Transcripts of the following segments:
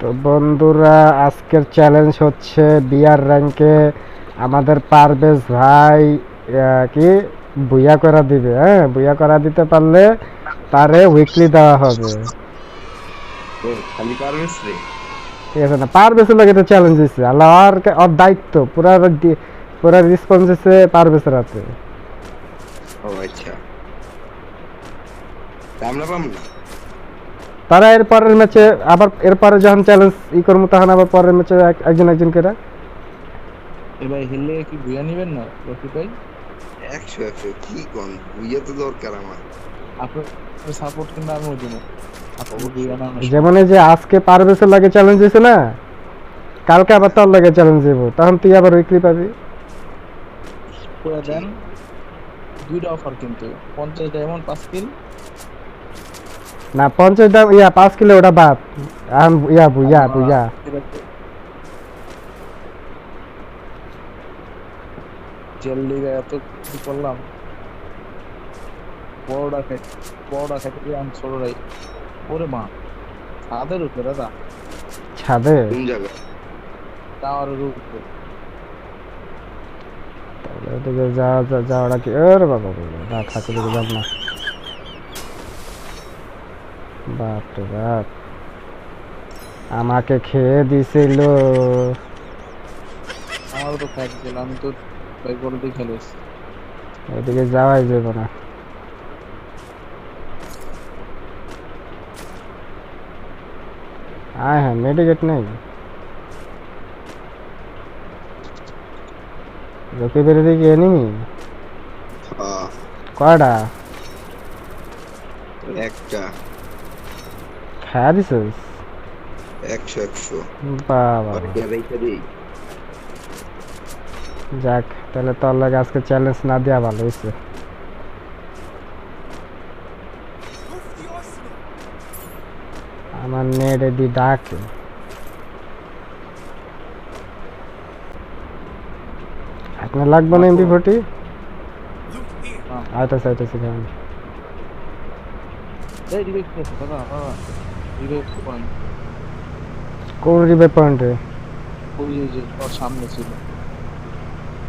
তো বন্ধুরা আজকের চ্যালেঞ্জ হচ্ছে বিয়ার র্যাঙ্কে আমাদের পারভেজ ভাই কি? বুয়া করা দিবে হ্যাঁ? বুয়া করা দিতে পারলে তারে উইকলি দেওয়া হবে। ঠিক আছে না পারভেজের লাগে তো চ্যালেঞ্জ দিচ্ছে আল্লাহ আর ওর দায়িত্ব পুরা পুরা রেসপন্স দিচ্ছে পারভেজের হাতে। ও আচ্ছা। আমরা না? তারা এর পরের ম্যাচে আবার এরপরে যখন চ্যালেঞ্জ ই করব তখন আবার পরের ম্যাচে একজন একজন করে এবার হেললে কি বুয়া নিবেন না রফিক ভাই? একশো একশো কি কন বুইয়া তো দরকার আমার। আপনার সাপোর্ট কিন্তু আপনার বুয়া না যেমন এই যে আজকে পারভেজের লাগে চ্যালেঞ্জ দিছে না কালকে আবার তার লাগে চ্যালেঞ্জ দিব তখন তুই আবার উইকলি পাবি। করে দেন। দুইটা অফার কিন্তু পঞ্চাশ ডায়মন্ড পাঁচ কিল না পঞ্চাশ দাম ইয়া পাঁচ কিলো ওটা বাদ। এখন ইয়া বুইয়া বুইয়া জেল লিগে এত কিছু করলাম। বড়টা খাই বড়টা গিয়ে আমি ছোটরাই ওরে মা ছাদের উপরে দাদা। ছাদে কোন জায়গা টাওয়ারের উপরে। তাহলে ওদিকে যাওয়া যা- যাওয়াটা কি? ওরে বাবা বাবা, না দিকে যাব না। বাপরে বাপ। আমাকে খেয়ে দিছিল। আমারও তো খাই ছিল আমি তো দিয়ে ওদিকে যাওয়াই যাবে না। হ্যাঁ হ্যাঁ মেডিকেট নেই। বেরোতে কি এনিমি কয়টা? একটা। খেয়া দিছিস একশো একশো। বাবা। যাক তাহলে তোর লাগে আজকে চ্যালেঞ্জ না দেওয়া ভালো হয়েছে আমার নেট এদি ডাকে। আপনার লাগবে না এমপি ফোর্টি আইতাছে আইতাছে কেমন? পয়েন্ট কোন রিভাইভ পয়েন্টে ওই যে- যে ওর সামনে ছিল।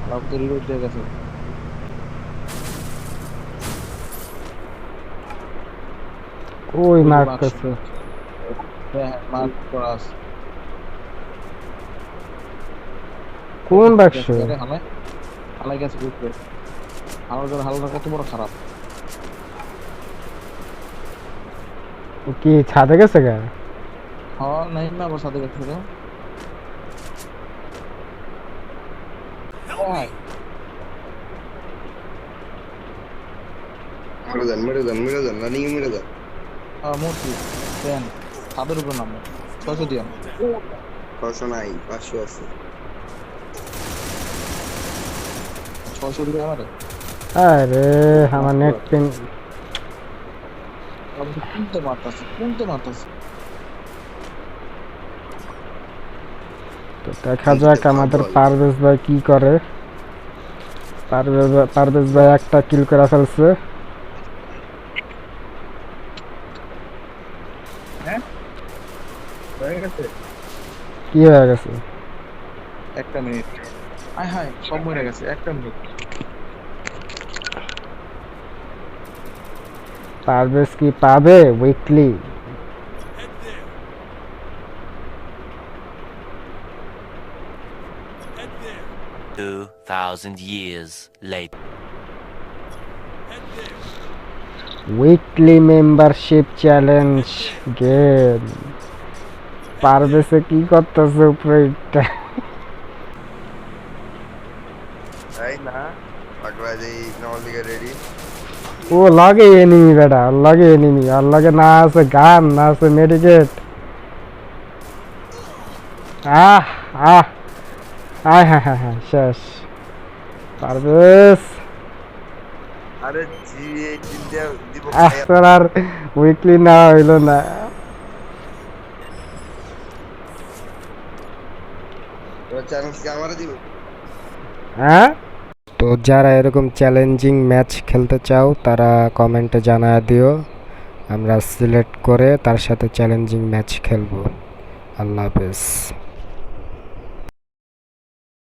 তো দিয়ে গেছে। ওই মার্ক করছে হ্যাঁ মার্ক করা আছে। কোন বাক্স? হালাই গেছে আমার হালকা কত বড় খারাপ। কি ছাদে গেছে গা? হওয়া নাই না আবার সাথে গেছে রে হ্যাঁ, মেরে দেন মেরে দেন মেরে দেন রানিং মেরে দেন আহ, মূর্তি দেন ছাদের উপর নামো ছয়শো দিয়ে। ছশো নাই পাঁচশো আছে। ছয়শো দিয়ে আমার? আরে আমার নেট পিন কোনতে মারতাছে কোনতে মারতাছে তো দেখা যাক আমাদের পারভেজ ভাই কি করে? পারভেজ ভাই- পারভেজ ভাই একটা কিল করে ফেলছে। কি হয়ে গেছে? একটা মিনিট আয় হায় সব মরে গেছে একটা মিনিট পারভেজ কি পাবে weekly Two thousand years later. Weekly membership challenge game পারভেজে কি করতেছে উপরে এটা? তাই না পাটবাজি নল দিকে রেডি ও লাগে এনিমি বেটা ওর লাগে এনিমি আর লাগে না আছে গান না আছে মেডিকেট। আহ আহ আয় হ্যাঁ হ্যাঁ হ্যাঁ শেষ। পারভেজ। আরে জি দিব আর উইকলি না হইল না। চ্যালেঞ্জ কি আমারে দিব? হ্যাঁ? তো যারা এরকম চ্যালেঞ্জিং ম্যাচ খেলতে চাও, তারা কমেন্টে জানা দিও। আমরা সিলেক্ট করে তার সাথে চ্যালেঞ্জিং ম্যাচ খেলব। আল্লাহ হাফেজ।